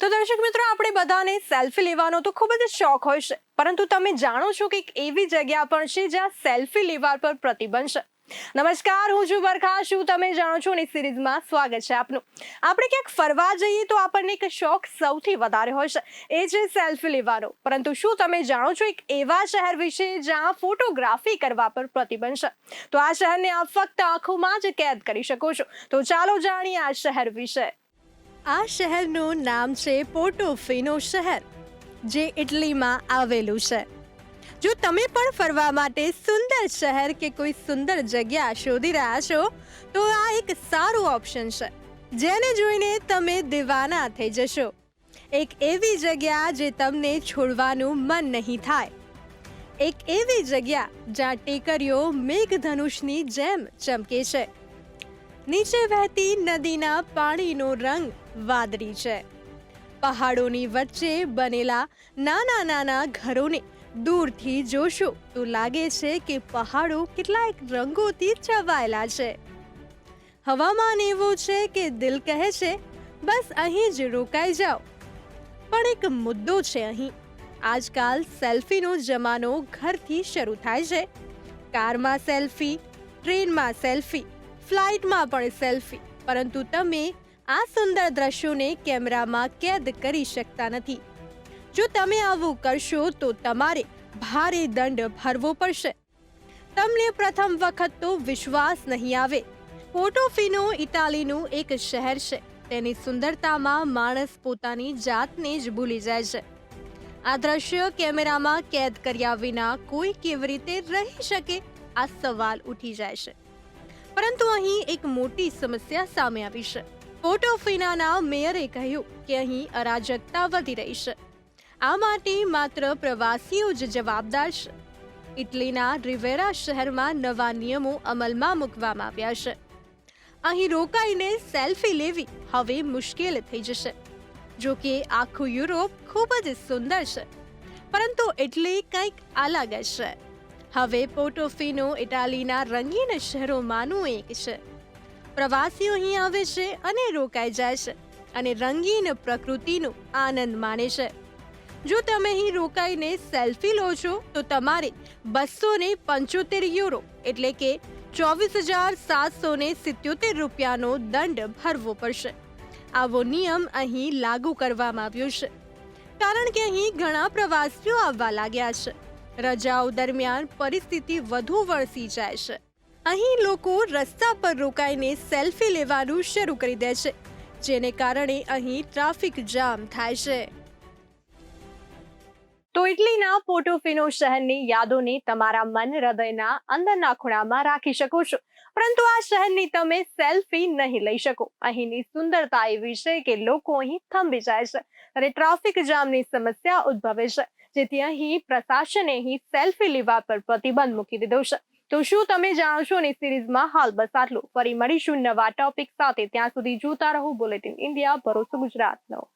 તો દર્શક મિત્રો, આપણે બધાને સેલ્ફી લેવાનો તો ખૂબ જ શોખ હોય છે, પરંતુ તમે જાણો છો કે એક એવી જગ્યા પણ છે જ્યાં સેલ્ફી લેવા પર પ્રતિબંધ છે. નમસ્કાર, હું છું બરખા, શું તમે જાણો છો? ની સિરીઝમાં સ્વાગત છે આપનું. આપણે ક્યાંક ફરવા જઈએ તો આપણને એક શોખ સૌથી વધારે હોય છે, એ છે સેલ્ફી લેવાનો. પરંતુ શું તમે જાણો છો એક એવા શહેર વિશે જ્યાં ફોટોગ્રાફી કરવા પર પ્રતિબંધ છે? તો આ શહેરને આપ ફક્ત આંખોમાં જ કેદ કરી શકો છો. તો ચાલો જાણીએ આ શહેર વિશે. આ શહેરનું નામ છે પોર્ટોફિનો શહેર, જે ઇટલીમાં આવેલું છે. જો તમે પણ ફરવા માટે સુંદર શહેર કે કોઈ સુંદર જગ્યા શોધી રહ્યા છો, તો આ એક સારું ઓપ્શન છે, જેને જોઈને તમે દિવાના થઈ જશો. એક એવી જગ્યા જે તમને છોડવાનું મન નહીં થાય. એક એવી જગ્યા જ્યાં ટેકરીઓ મેઘધનુષની જેમ ચમકે છે. નીચે વહેતી નદીના પાણીનો રંગ વાદળી છે. પહાડોની વચ્ચે બનેલા નાના નાના ઘરોને દૂરથી જોશો તો લાગે છે કે પહાડો કેટલાક રંગોથી છવાયેલા છે. હવામાન એવું છે કે દિલ કહે છે, બસ અહીં જ રોકાઈ જાઓ. પણ એક મુદ્દો છે અહીં. આજકાલ સેલ્ફીનો જમાનો ઘરથી શરૂ થાય છે. કારમાં સેલ્ફી, ટ્રેનમાં સેલ્ફી ફ્લાઇટમાં પણ સેલ્ફી. પરંતુ તમે આ સુંદર દ્રશ્યોને કેમેરામાં કેદ કરી શકતા નથી. જો તમે આવું કરશો, તો તમારે ભારે દંડ ભરવો પડશે. તમને પ્રથમ વખત તો વિશ્વાસ નહીં આવે. પોર્ટોફિનો ઇટાલીનું એક શહેર છે. તેની સુંદરતામાં માણસ પોતાની જાતને જ ભૂલી જાય છે. આ દ્રશ્ય કેમેરામાં કેદ કર્યા વિના કોઈ કેવી રીતે રહી શકે? આ સવાલ ઉઠી જાય છે. પરંતુ અહીં એક મોટી સમસ્યા સામે આવી છે. પોર્ટોફિનાના મેયરે કહ્યું કે અહીં અરાજકતા વધી રહી છે. આ માટે માત્ર પ્રવાસીઓ જ જવાબદાર છે. ઇટલીના રિવેરા શહેરમાં નવા નિયમો અમલમાં મૂકવામાં આવ્યા છે. અહીં રોકાઈને સેલ્ફી લેવી હવે મુશ્કેલ થઈ જશે. જો કે આખું યુરોપ ખૂબ જ સુંદર છે. પરંતુ એટલે કંઈક અલગ છે. હવે પોર્ટોફિનો ઇટાલીના રંગીન શહેરોમાંનું એક છે. પ્રવાસીઓ અહીં આવે છે અને રોકાઈ જાય છે અને રંગીન પ્રકૃતિનો આનંદ માણે છે. જો તમે અહીં રોકાઈને સેલ્ફી લો છો, તો તમારે બસો ને પંચોતેર યુરો એટલે કે ચોવીસ હજાર સાતસો ને સિત્યોતેર રૂપિયાનો દંડ ભરવો પડશે. આવો નિયમ અહીં લાગુ કરવામાં આવ્યો છે. કારણ કે અહીં ઘણા પ્રવાસીઓ આવવા લાગ્યા છે. રજાઓ દરમિયાન પરિસ્થિતિ વધુ વળસી જાય છે. અહીં લોકો રસ્તા પર રોકાઈને સેલ્ફી લેવાનું શરૂ કરી દે છે, જેને કારણે અહીં ટ્રાફિક જામ થાય છે. તો ઇટલીના પોટોફિનો શહેરની યાદોને તમારા મન હૃદયના અંદરના ખૂણામાં રાખી શકો છો. પરંતુ આ શહેરની તમે સેલ્ફી નહીં લઈ શકો. અહીંની સુંદરતા એવી છે કે લોકો અહીં થંભી જાય છે અને ટ્રાફિક જામની સમસ્યા ઉદ્ભવે છે. જેથી અહીં પ્રશાસને અહીં સેલ્ફી લેવા પર પ્રતિબંધ મૂકી દીધો છે. તો શું તમે જાણો છો ની સિરીઝમાં હાલ બસ આટલું? ફરી મળીશું નવા ટોપિક સાથે. ત્યાં સુધી જોતા રહો. બુલેટિન ઇન્ડિયા ભરોસો ગુજરાતનો.